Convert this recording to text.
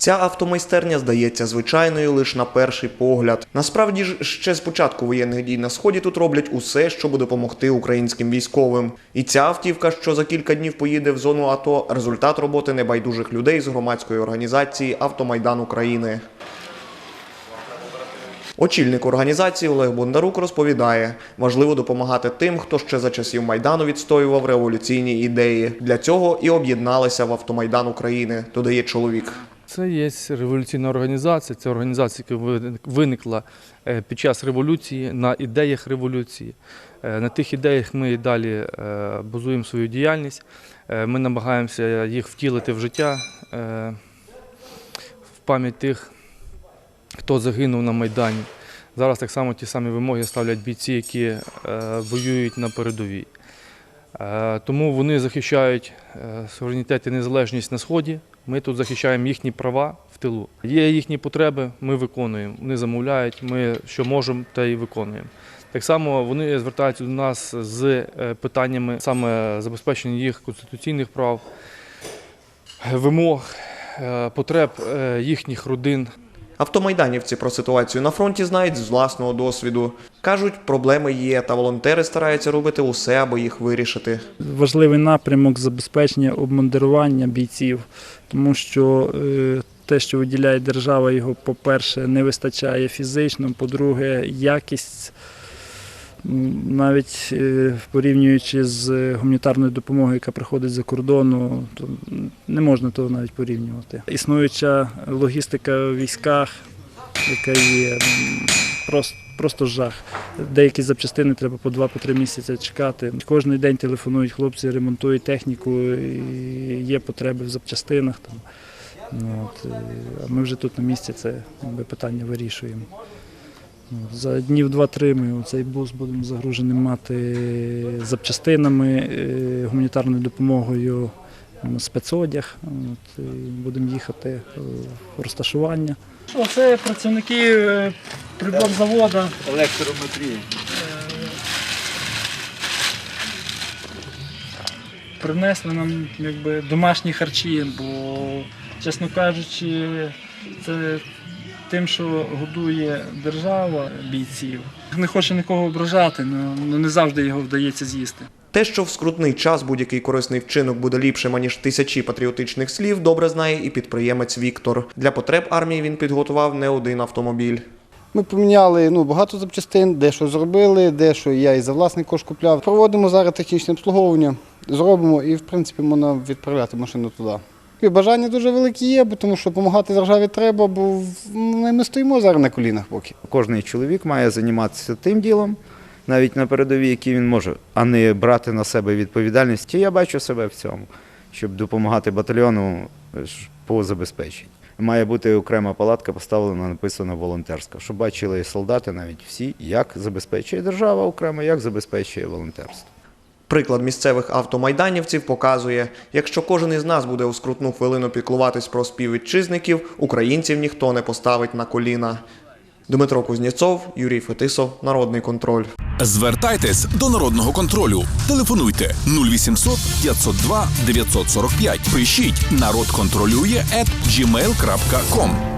Ця автомайстерня здається звичайною лише на перший погляд. Насправді ж ще з початку воєнних дій на сході тут роблять усе, щоб допомогти українським військовим. І ця автівка, що за кілька днів поїде в зону АТО, результат роботи небайдужих людей з громадської організації Автомайдан України. Очільник організації Олег Бондарук розповідає, важливо допомагати тим, хто ще за часів майдану відстоював революційні ідеї. Для цього і об'єдналися в Автомайдан України, додає чоловік. Це є революційна організація. Це організація, яка виникла е, під час революції на ідеях революції. Е, На тих ідеях ми і далі е, базуємо свою діяльність. Ми намагаємося їх втілити в життя в пам'ять тих, хто загинув на Майдані. Зараз так само ті самі вимоги ставлять бійці, які воюють на передовій. Тому вони захищають суверенітет і незалежність на сході. Ми тут захищаємо їхні права в тилу. Є їхні потреби, ми виконуємо. Вони замовляють, ми що можемо, те й виконуємо. Так само вони звертаються до нас з е, питаннями саме забезпечення їх конституційних прав, вимог, е, потреб е, їхніх родин. Автомайданівці про ситуацію на фронті знають з власного досвіду. Кажуть, проблеми є, та волонтери стараються робити усе, аби їх вирішити. важливий напрямок забезпечення обмундирування бійців, тому що е, те, що виділяє держава, його, по-перше, не вистачає фізично, по-друге, якість. Навіть е, порівнюючи з гуманітарною допомогою, яка приходить за кордону, то не можна того навіть порівнювати. Існуюча логістика в військах, яка є просто, просто жах. Деякі запчастини треба по 2-3 місяці чекати. Кожен день телефонують хлопці, ремонтують техніку, і є потреби в запчастинах. Там. Ну, От, е, а ми вже тут на місці це якби, питання вирішуємо. За днів 2-3 ми цей бус будемо загружений мати запчастинами, е, гуманітарною допомогою, спецодяг. От, будемо їхати е, в розташування. Оце працівники е, приборзаводу. електрометрії. принесли нам якби, домашні харчі, бо, чесно кажучи, це тим, що годує держава бійців. Не хоче нікого ображати, але не завжди його вдається з'їсти. Те, що в скрутний час будь-який корисний вчинок буде ліпшим, аніж тисячі патріотичних слів, добре знає і підприємець Віктор. Для потреб армії він підготував не один автомобіль. Ми поміняли ну, багато запчастин, дещо зробили, дещо я і за власний кошт купляв. Проводимо зараз технічне обслуговування, зробимо і, в принципі, можна відправляти машину туди. І бажання дуже велике є, тому що допомагати державі треба, бо ми, стоїмо зараз на колінах поки. Кожний чоловік має займатися тим ділом, навіть на передовій, який він може, а не брати на себе відповідальність. І я бачу себе в цьому, щоб допомагати батальйону по забезпеченню. Має бути окрема палатка поставлена, написано волонтерська, щоб бачили солдати навіть всі, як забезпечує держава окремо, як забезпечує волонтерство. Приклад місцевих автомайданівців показує, якщо кожен із нас буде у скрутну хвилину піклуватись про співвітчизників, українців ніхто не поставить на коліна. Дмитро Кузнєцов, Юрій Фетисов, Народний контроль. Звертайтесь до народного контролю. Телефонуйте 0800 502 945. Пишіть народ контролює gmail.com.